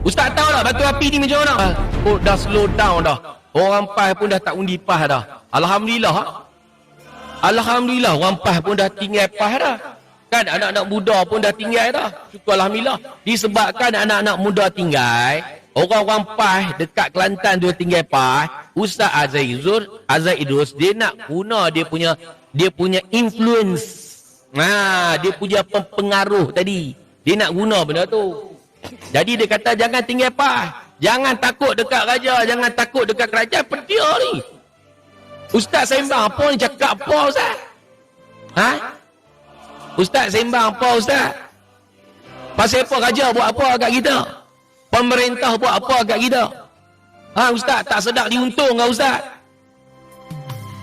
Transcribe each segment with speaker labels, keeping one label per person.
Speaker 1: Ustaz tahu tak batu api ni macam mana? Ah, Oh, dah slow down dah. Orang PAS pun dah tak undi PAS dah. Alhamdulillah. ah. Alhamdulillah orang PAS pun dah tinggal PAS dah. Kan anak-anak muda pun dah tinggal dah. Syukur Alhamdulillah. Disebabkan anak-anak muda tinggal, orang-orang PAS dekat Kelantan dia tinggal PAS, Ustaz Azai Zur, Azai Idrus, dia nak guna dia punya dia punya influence. Nah, dia punya pengaruh tadi. Dia nak guna benda tu. Jadi dia kata jangan tinggal PAS. Jangan takut dekat raja, jangan takut dekat kerajaan. Pedia ni. Ustaz sembang apa ni cakap apa Ustaz? Ha? Ustaz sembang apa Ustaz? Pasal apa raja buat apa agak kita? Pemerintah buat apa agak kita? Ha Ustaz tak sedap diuntung ke Ustaz?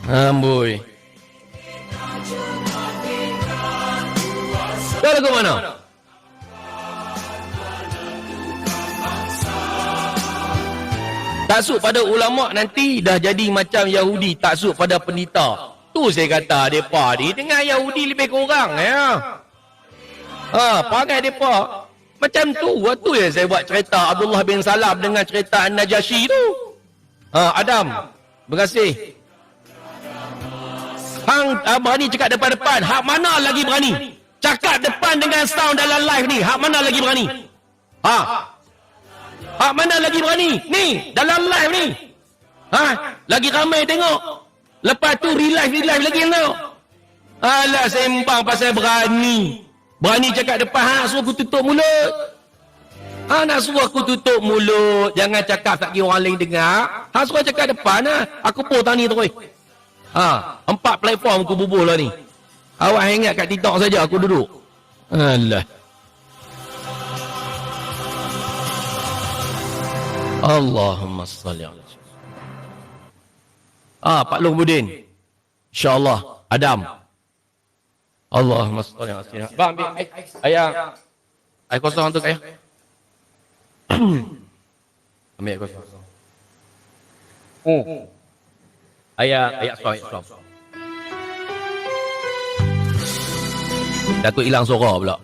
Speaker 1: Amboi. Kau lagu mana? Taksub pada ulama nanti dah jadi macam Yahudi taksub pada pendeta. Tu saya kata depa ni dengan Yahudi lebih kurang ya. Ha, pakai depa. Macam tu, waktu ya saya buat cerita Abdullah bin Salam dengan cerita An-Najashi tu. Ha, Adam. Terima kasih. Hang ah, berani cakap depan-depan. Hak mana lagi berani? Cakap depan dengan sound dalam live ni. Hak mana lagi berani? Ha? Hak mana lagi berani? Ni, dalam live ni. Ha? Lagi ramai tengok. Lepas tu relive, relive lagi yang tengok. Alah sembang pasal berani. Berani cakap depan, ha, suruh aku tutup mulut. Ha, nak suruh aku tutup mulut. Jangan cakap tak kira orang lain dengar. Ha, suruh cakap depan, ha. Aku pun tani tu, Ha, empat platform aku bubuh lah ni. Awak ingat kat TikTok saja aku duduk. Alah. Allahumma salli Ah, Pak Long Budin. InsyaAllah. Adam. Allahumma salli ala sayyidina. Bang, ambil air. Ayah. Air kosong untuk ayah. ambil air kosong. Oh. Ayah, ayah suam, ayah suam. Datuk hilang suara pula.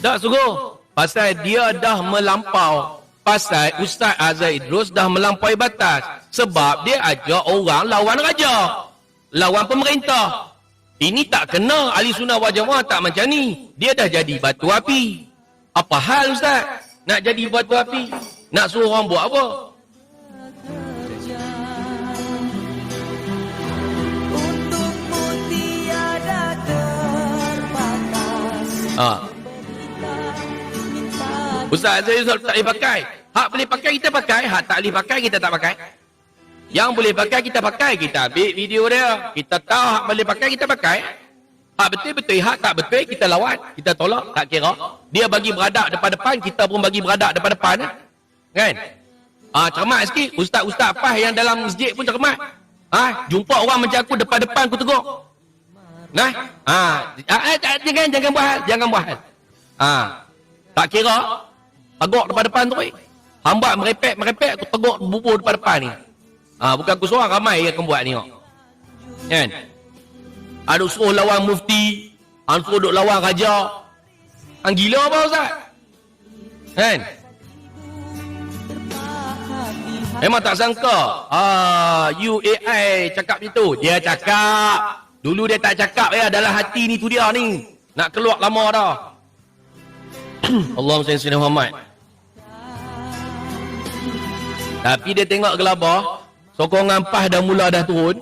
Speaker 1: Tak suruh. Pasal dia dah melampau. Pasal Ustaz Azai Idrus dah melampaui batas. Sebab dia ajak orang lawan raja. Lawan pemerintah. Ini tak kena ahli sunnah wal jamaah tak macam ni. Dia dah jadi batu api. Apa hal Ustaz? Nak jadi batu api? Nak suruh orang buat apa?
Speaker 2: Terbatas
Speaker 1: Ha. Ustaz Azai Idrus tak boleh pakai. Hak boleh pakai kita pakai. Hak tak boleh pakai kita tak pakai. Yang boleh pakai kita pakai. Kita ambil video dia. Kita tahu hak boleh pakai kita pakai. Hak betul-betul. Hak tak betul kita lawan. Kita tolak. Tak kira. Dia bagi beradak depan-depan. Kita pun bagi beradak depan-depan. Kan? Ah, cermat sikit. Ustaz-ustaz pas yang dalam masjid pun cermat. Ah, jumpa orang macam aku depan-depan aku tegur. Nah, ah, ah, ah, jangan jangan buat hal, jangan buat hal. Ah, tak kira. Tegur depan-depan tu. eh. Hamba merepek merepek aku tegur bubur depan-depan ni. Ah, bukan aku seorang ramai yang akan buat ni. Kan? Ada suruh lawan mufti, ada suruh duk lawan raja. Hang gila apa Ustaz? Kan? Memang tak sangka. Ah, UAI cakap itu. Dia cakap. Dulu dia tak cakap ya dalam hati ni tu dia ni. Nak keluar lama dah. Allahumma ala Muhammad. Tapi dia tengok gelabah, sokongan PAS dah mula dah turun.